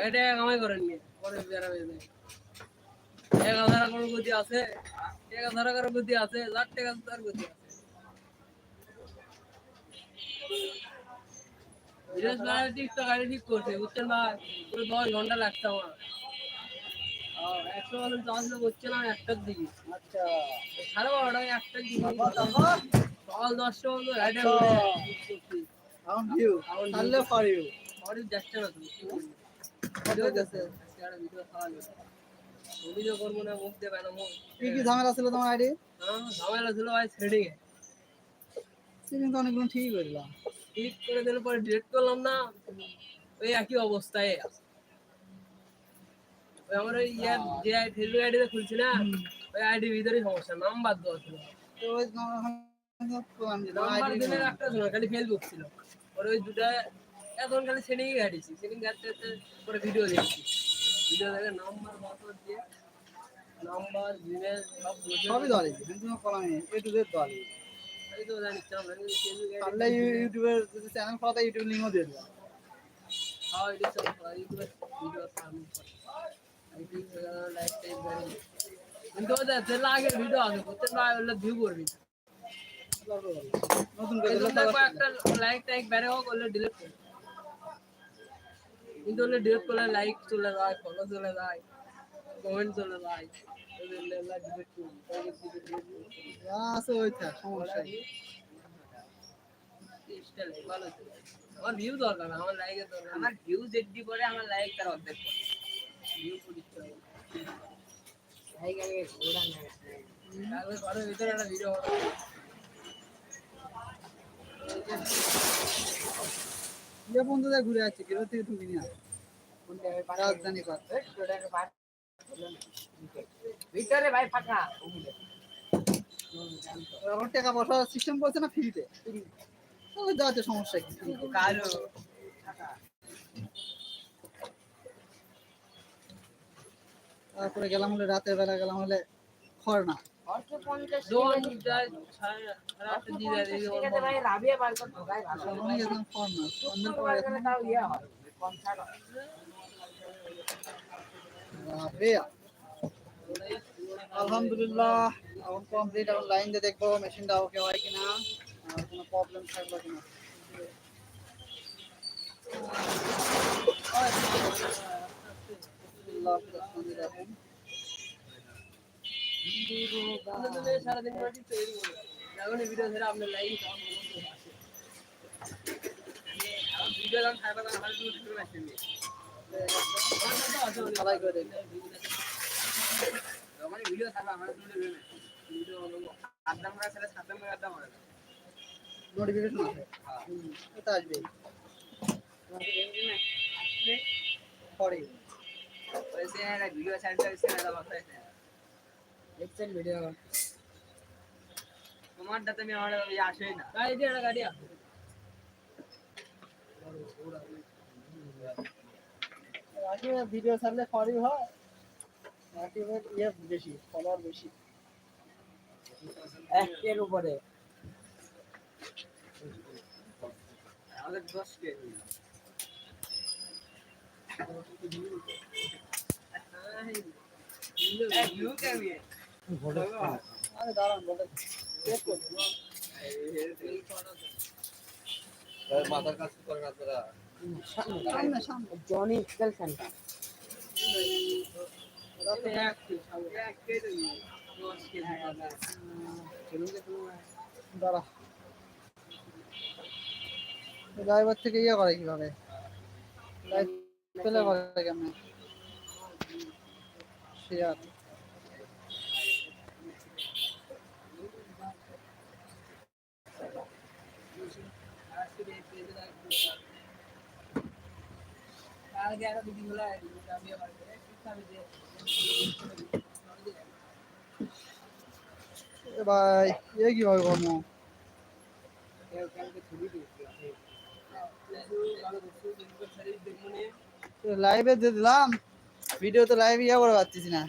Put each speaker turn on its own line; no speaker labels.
এটা কামাই করেন পরে বেড়া বেড়ে যায় এক হাজার কোনো গতি আছে এক হাজার কারও গতি আছে লাখ টাকা তার গতি আছে বৃহস্পতিবার টিকটক আইডি ঠিক করছে বুঝছেন ভাই পুরো দশ ঘণ্টা লাগছে আমার একশো না একটার দিকে
আচ্ছা।
সাড়ে বারোটায় একটার দিকে যাচ্ছে
ভিডিও
খাওয়া যাবে করব না মুখ দেবে না মুখ।
কি কি ঝামেলা ছিল তোমার আইডি?
হ্যাঁ, ঝামেলা ছিল ভাই থ্রেডিং এ।
সেদিন তো অনেকগুলো
ঠিক করে দিলে পরে ডিলিট করলাম না। ওই একই অবস্থায়। ওই আমার ওই ইয়ার যে ফেসবুক আইডিতে খুলছি না ওই আইডি ভিতরে সমস্যা নাম্বার দেওয়া ছিল।
ওই
নাম্বার দিনের একটা ছিল খালি ফেসবুক ছিল। পরে ওই দুটা এখন খালি সেটিং ঘাটিছি সেটিং ঘাটতে ঘাটতে পরে ভিডিও দেখছি। ভিডিও দেখে নাম্বার পাসওয়ার্ড দিয়ে নাম্বার জিমেল সব
সবই দলে কিন্তু কলাম এ টু জেড দলে
আমি তো জানি আমরা কিন্তু
ইউটিউবের যদি চ্যানেল খোলা থাকে ইউটিউব দিয়ে
কিন্তু ওদের ভিডিও আছে না হলে ভিউ করবি।
নতুন করে
কিন্তু
দিলাম
দেখো একটা লাইক টাইক বেড়ে হোক ওলে ডিলিট করে কিন্তু ওলে ডিলিট করলে লাইক চলে যায় ফলো চলে যায় কমেন্ট চলে যায় ওদের লেলা ডিলিট করবি
যা আছে ওই থাক সমস্যা নেই।
স্টাইল ভালো ছিল আমার ভিউ দরকার আমার লাইকের দরকার।
আমার ভিউ যেটি করে আমার লাইক তার অর্ধেক করে।
ভিউ পরিচিত
লাইক আগে ঘোরা না।
ঘরের ভিতরে একটা ভিডিও
ইয়ে যা ঘুরে যাচ্ছে কেউ থেকে ঢুকি না রাজধানী পার
ভিতরে ভাই, ফাঁকা।
টাকা পয়সা সিস্টেম করছে না ফ্রিতে ওই যাচ্ছে সমস্যা কি?
কালো
তারপরে গেলাম হলে, রাতের বেলা গেলাম হলে খড় আলহামদুলিল্লাহ এখন কমপ্লিট এখন লাইন দিয়ে দেখব মেশিনটা ওকে হয় কিনা কোনো প্রবলেম থাকল কিনা। আলহামদুলিল্লাহ,
ভিডিও
থাকবে আমার ভিডিও আড্ডা মারা ছেলে সাতটা মারা আড্ডা মারা
নোটিফিকেশন আছে এটা আসবে। পরে
ভিডিও ছাড়তে সে না বাবা দেখছেন ভিডিও তোমারটা তুমি আমার ওই আসেই না
তাই যে একটা গাড়ি আছে
আসলে ভিডিও ছাড়লে ফরি হয় অ্যাক্টিভেট ইয়ে বেশি ফলোয়ার বেশি
একের উপরে আমাদের দশ কে ভিউ কেমন
আরে দাঁড়ান
জনি এক্সেল সেন্টার
দাঁড়া ড্রাইভার থেকে ইয়ে করে কীভাবে? পেলে করে কেমন? শেয়ার এ ভাই এ কীভাবে লাইভে দিয়ে দিলাম ভিডিও তো লাইভ ইয়ে করে পাচ্ছিস না।